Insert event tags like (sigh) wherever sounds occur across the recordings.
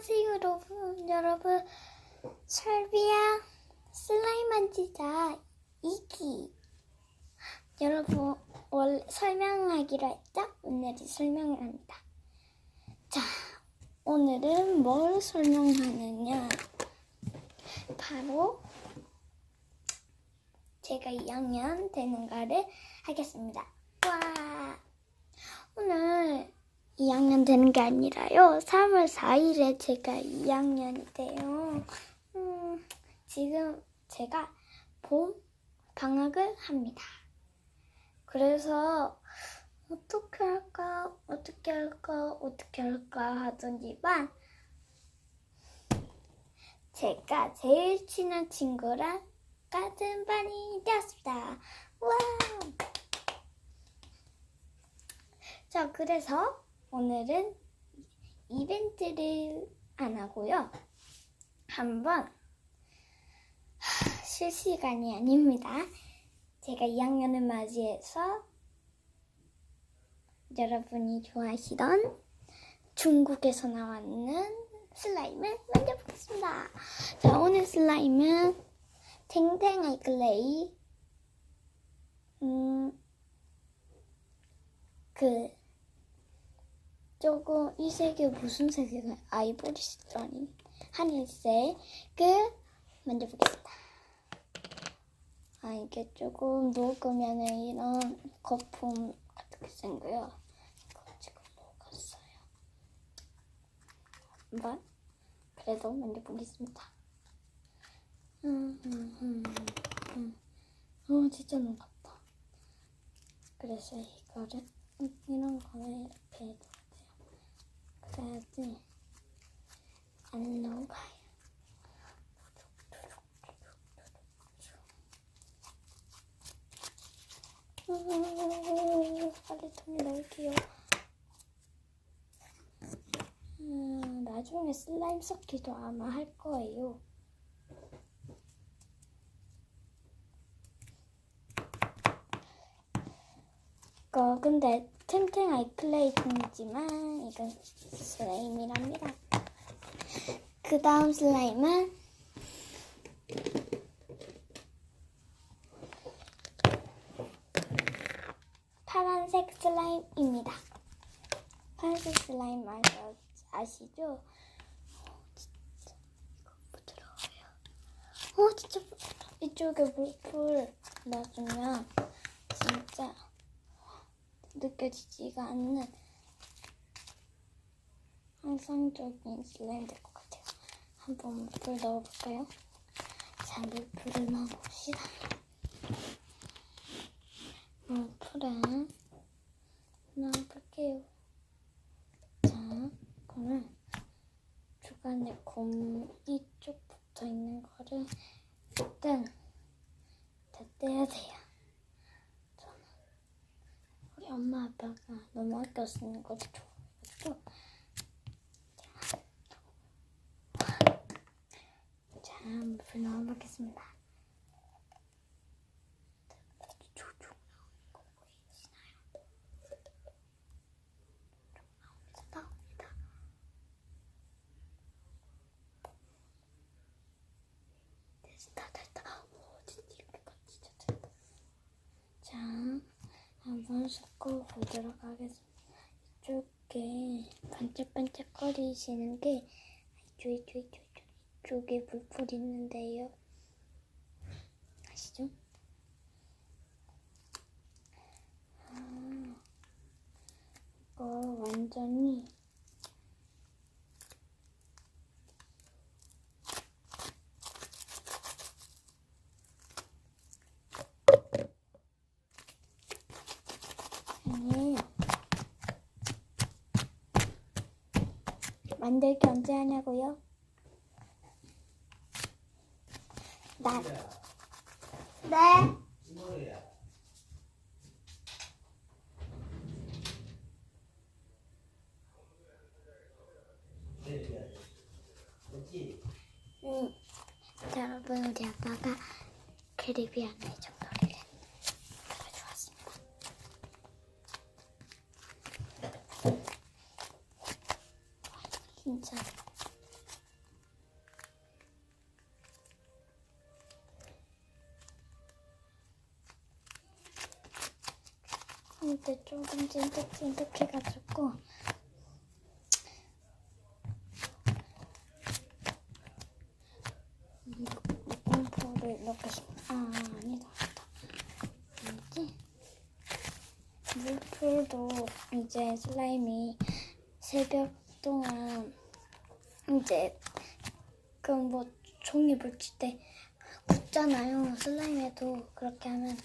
안녕하세요 여러분. 여러분 설비야 슬라임 만지자. 이기. 여러분 원래 설명하기로 했죠? 오늘은 설명을 합니다. 자 오늘은 뭘 설명하느냐? 바로 제가 2학년 되는 거를 하겠습니다. 와! 오늘 2학년 되는 게 아니라요. 3월 4일에 제가 2학년이 돼요. 음, 지금 제가 봄 방학을 합니다. 그래서 어떻게 할까, 어떻게 할까, 어떻게 할까 하더니만 제가 제일 친한 친구랑 같은 반이 되었습니다. 와! 자, 그래서 오늘은 이벤트를 안 하고요. 한번 하, 실시간이 아닙니다. 제가 2학년을 맞이해서 여러분이 좋아하시던 중국에서 나왔는 슬라임을 만들어보겠습니다. 자, 오늘 슬라임은 탱탱 아이클레이 음, 그 조금 이 색이 무슨 색이가 아이보리색 아니 하늘색 그 만져보겠습니다. 아 이게 조금 녹으면 이런 거품 같은 게 생겨요. 이거 지금 녹았어요. 한번 그래도 만져보겠습니다. 음, 음, 음, 음. 어 진짜 녹았다. 그래서 이거를 이런 거는 이렇게 해도 그래야지 안 녹아요. 음, 빨리 좀 넣을게요. 음, 나중에 슬라임 섞기도 아마 할 거예요. 이거 근데 템템 아이클레이팅이지만 이건 슬라임이랍니다. 그 다음 슬라임은 파란색 슬라임입니다. 파란색 슬라임 아시, 아시죠? 어, 진짜 이거 부드러워요. 어. 이쪽에 물풀 넣어주면 진짜 느껴지지가 않는 항상적인 슬라임 될 것 같아요. 한번 물풀 넣어볼까요? 자, 물풀을 넣어봅시다. 물풀에 넣어볼게요. 자, 그러면 주간에 곰 이 쪽 붙어 있는 거를 일단 다 떼야 돼요. 우리 엄마 아빠가 너무 아껴 쓰는 것도 좋아가지고 자. 물을 넣어보겠습니다. 자 한번 섞어 보도록 하겠습니다. 이쪽에 반짝반짝거리시는 게 이쪽, 이쪽, 이쪽, 이쪽, 이쪽에 불풀 있는데요. 아시죠? 아, 이거 완전히 아니에요. 만들기 언제 하냐고요? 나. 네. 응. 자, 여러분 우리 아빠가 캐리비안의 정도를 들어주었습니다. 진짜 근데 조금 찐득찐득해가지고. 물공포를 이렇게 아 아니다 아니다. 아니지? 물풀도 이제 슬라임이 새벽 동안 이제 그뭐 종이 붙일 때 굳잖아요. 슬라임에도 그렇게 하면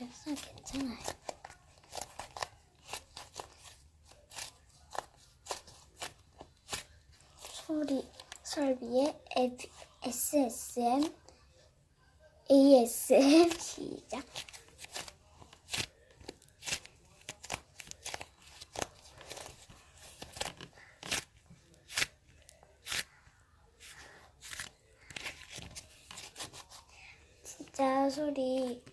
그래서 괜찮아요. 소리 설비의 SSM ASM (laughs) 시작. 진짜 소리 꾹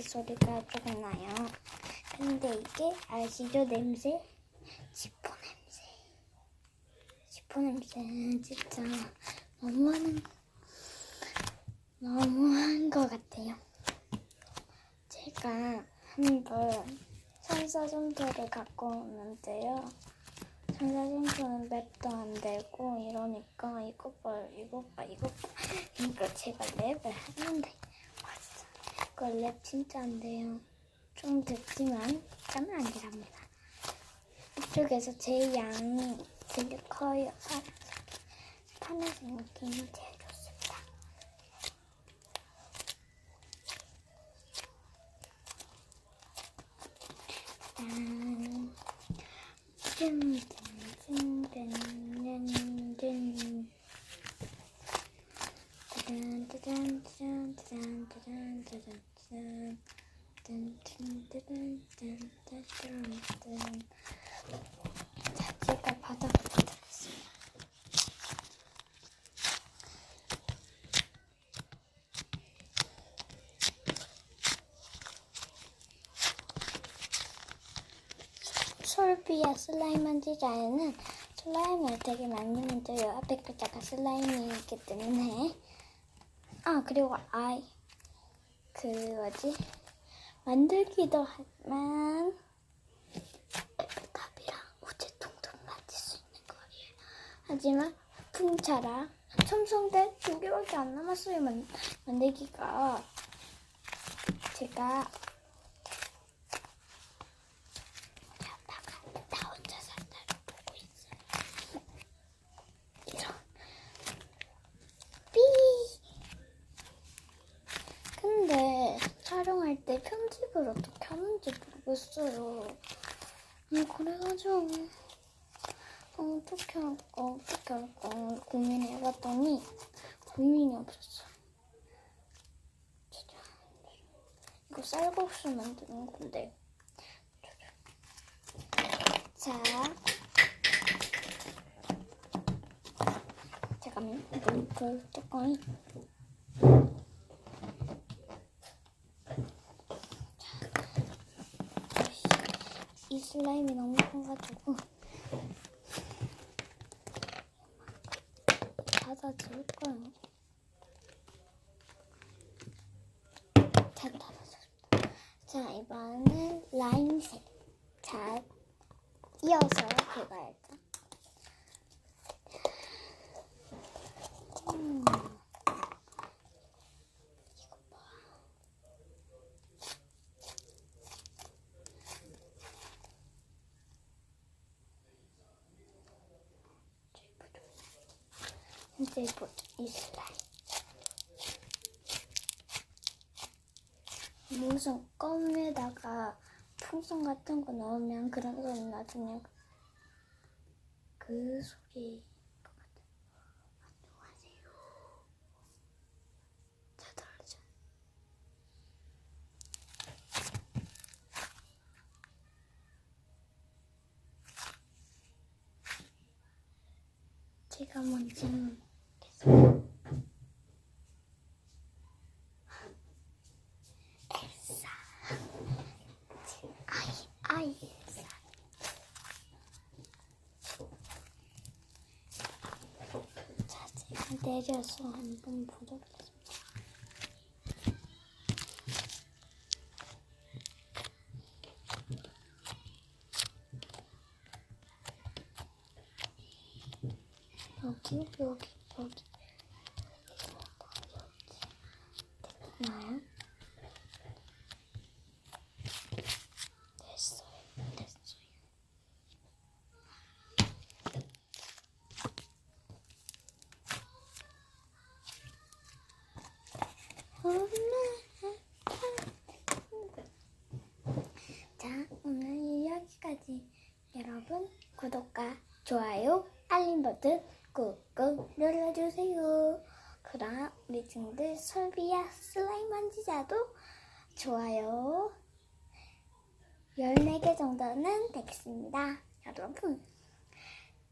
꽉꽉이 소리가 조금 나요. 근데 이게 아시죠 냄새? 지포 냄새. 지포 냄새는 진짜 너무하는 너무한 것 같아요. 제가 한번 산사점토를 갖고 오는데요. 산사점토는 맵도 안 되고 이러니까 이거 봐, 이거 봐, 이거 봐. 이거 제가 랩을 하는데. 이거 랩 진짜 안 돼요. 좀 듣지만 땀은 아니랍니다. 이쪽에서 제 양이 되게 커요. 파란색. 느낌이 제일 좋습니다. 짠. 짠, 짠, 짠, 짠, 짠. 짜잔, 짜잔, 짜잔, 짜잔, 짜잔, 짜잔, 짠. 짠, 짠, 짜잔, 짠, 짠, 짠, 짠. 자, 제가 받아보도록 하겠습니다. 솔비아 슬라임 만지자에는 슬라임을 되게 많이 만져요. 앞에 글자가 슬라임이기 때문에. 아, 그리고 아이. 그, 뭐지? 만들기도 하지만, 애플갑이랑 우체통도 만질 수 있는 거예요. 하지만, 풍차라. 첨성대 두 개밖에 안 남았어요. 만, 만들기가. 제가 나 혼자 산다를 보고 있어요. 이런 삐. 근데 촬영할 때 편집을 어떻게 하는지 모르겠어요. 음, 그래가지고 어, 어떻게 할까 어떻게 할까 고민해봤더니 고민이 없었어. 진짜 이거 쌀국수 만드는 건데. 자. 잠깐만, 이거 그 뚜껑이. 이 슬라임이 너무 커가지고 닫아줄 거예요. 잘 닫아줬다. 자, 이번엔 라임색. 자, 이어서 그거야죠. 음. 이거 봐. 이제 뭐, 이 슬라임. 무슨 껌에다가 풍선 같은 거 넣으면 그런 소리 나중에 그 소리. 제가 먼저는 자 제가 내려서 한번 보도록 여기 여기 여기. 버튼 꾹꾹 눌러주세요. 그럼 우리 친구들 설비야 슬라임 만지자도 좋아요. 14개 정도는 되겠습니다. 여러분,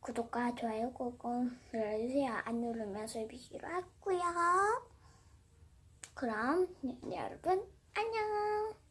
구독과 좋아요 꾹꾹 눌러주세요. 안 누르면 설비 싫어하고요. 그럼 여러분, 안녕.